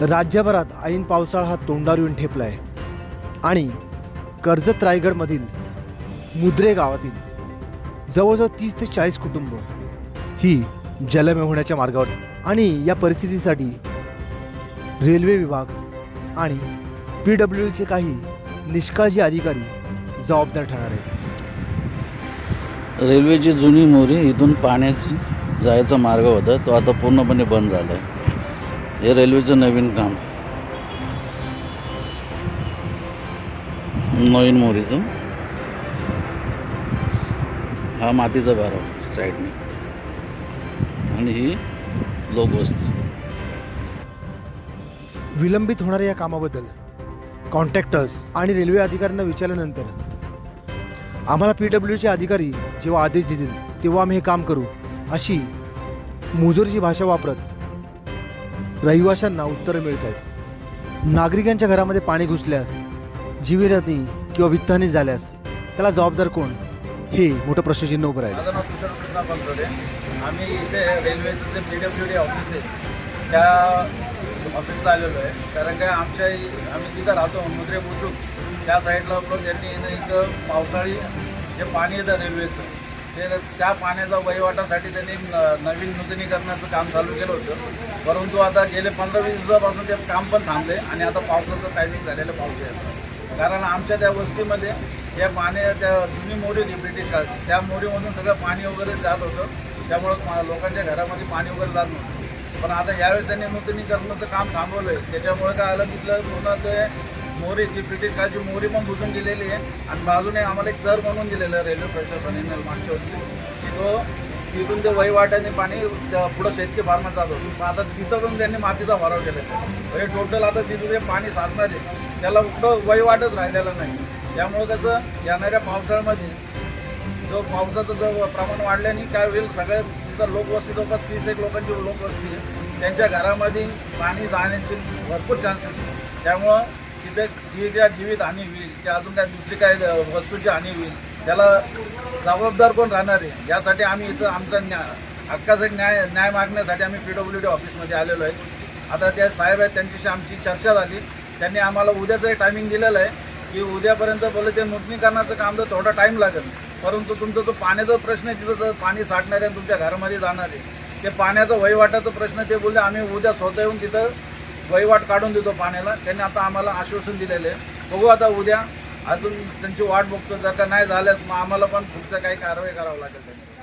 राज्यभरात ऐन पावसाळा हा तोंडावर येऊन ठेपला आहे आणि कर्जत रायगडमधील मुद्रे गावातील जवळजवळ तीस ते चाळीस कुटुंब ही जलमय होण्याच्या मार्गावर आणि या परिस्थितीसाठी रेल्वे विभाग आणि पी डब्ल्यूचे काही निष्काळजी अधिकारी जबाबदार ठरणार आहेत. रेल्वेची जुनी मोरी इथून पाण्याची जायचा मार्ग होता तो आता पूर्णपणे बंद झाला आहे हे रेल्वेचं नवीन काम. नवीन मोरीचं. हा मातीचा बारा साईडने. आणि ही लोकवस्ती विलंबित होणाऱ्या या कामाबद्दल कॉन्ट्रॅक्टर्स आणि रेल्वे अधिकाऱ्यांना विचारल्यानंतर आम्हाला पी डब्ल्यूचे अधिकारी जेव्हा आदेश देतील तेव्हा आम्ही हे काम करू अशी मुजोरची भाषा वापरत रहिवाशांना उत्तरं मिळत आहेत नागरिकांच्या घरामध्ये पाणी घुसल्यास जीवितहानी किंवा वित्तहानी झाल्यास त्याला जबाबदार कोण? हे मोठं प्रश्नचिन्ह उभं राहील. माझं नाव कृष्णा आम्ही इथे रेल्वेचं J P W D office आहे त्या ऑफिसला आलेलो आहे. कारण काय आमच्या इ- आम्ही जिथं राहतो मुद्रे बुद्रुक त्या साईडला पण त्यांनी इथं पावसाळी जे पाणी येतं रेल्वेचं ते त्या पाण्याचा वहिवाटासाठी त्यांनी न- नवीन नूतनीकरणाचं काम चालू केलं होतं. परंतु आता गेले पंधरा वीस दिवसापासून ते काम पण थांबले आणि आता पावसाचं टायमिंग झालेलं पाऊस आहे. कारण आमच्या त्या वस्तीमध्ये त्या पाण्या त्या जुनी मोरी होती ब्रिटिश काळ त्या मोरीमधून सगळं पाणी वगैरे जात होतं. त्यामुळं मा- लोकांच्या घरामध्ये पाणी वगैरे जात नव्हतं. पण आता यावेळेस त्यांनी नूतनीकरणाचं काम थांबवलं आहे त्याच्यामुळे काय आलं तिथलं पूर्ण ते मोरी जी ब्रिटिश काळची मोरी पण बुजून दिलेली आहे. आणि बाजूने आम्हाला एक चर म्हणून दिलेलं आहे रेल्वे प्रशासनाने मागच्या वर्षी की तो तिथून ते वहिवाटाने पाणी त्या पुढं शेतकी फार्मात जात होतं. आता तिथं पण त्यांनी मातीचा भराव केला. आहे म्हणजे टोटल आता तिथं जे पाणी साचणारे त्याला कुठं वहिवाटच राहिलेलं नाही. त्यामुळं कसं येणाऱ्या पावसाळ्यामध्ये जो पावसाचं जो प्रमाण वाढल्याने काय होईल सगळ्या तिथं लोकवस्ती जवळपास तीस एक लोकांची लोकवस्ती आहे. त्यांच्या घरामध्ये पाणी जाण्याचे भरपूर चान्सेस आहेत त्यामुळं तिथे जी ज्या जीवित हानी होईल किंवा अजून काय दुसरी काय वस्तूची हानी होईल त्याला जबाबदार कोण राहणार आहे? यासाठी आम्ही इथं आमचा न्या हक्कासाठी न्याय न्याय मागण्यासाठी आम्ही पी डब्ल्यू डी ऑफिसमध्ये आलेलो आहे. आता त्या साहेब आहेत त्यांच्याशी आमची चर्चा झाली. त्यांनी आम्हाला उद्याचं टायमिंग दिलेलं आहे की उद्यापर्यंत बोलले ते नूतनीकरणाचं काम तर थोडा टाईम लागेल परंतु तुमचा जो पाण्याचा प्रश्न आहे तिथं जर पाणी साठणार आहे आणि तुमच्या घरामध्ये जाणार आहे ते पाण्याचा वहिवाटाचा प्रश्न ते बोलले आम्ही उद्या स्वतः येऊन तिथं वहिवाट काढून देतो पाण्याला. त्यांनी आता आम्हाला आश्वासन दिलेलं आहे. बघू आता उद्या अजून त्यांची वाट बघतो. जर का नाही झाल्यास मग आम्हाला पण पुढचं काही कारवाई करावं लागेल त्यांनी.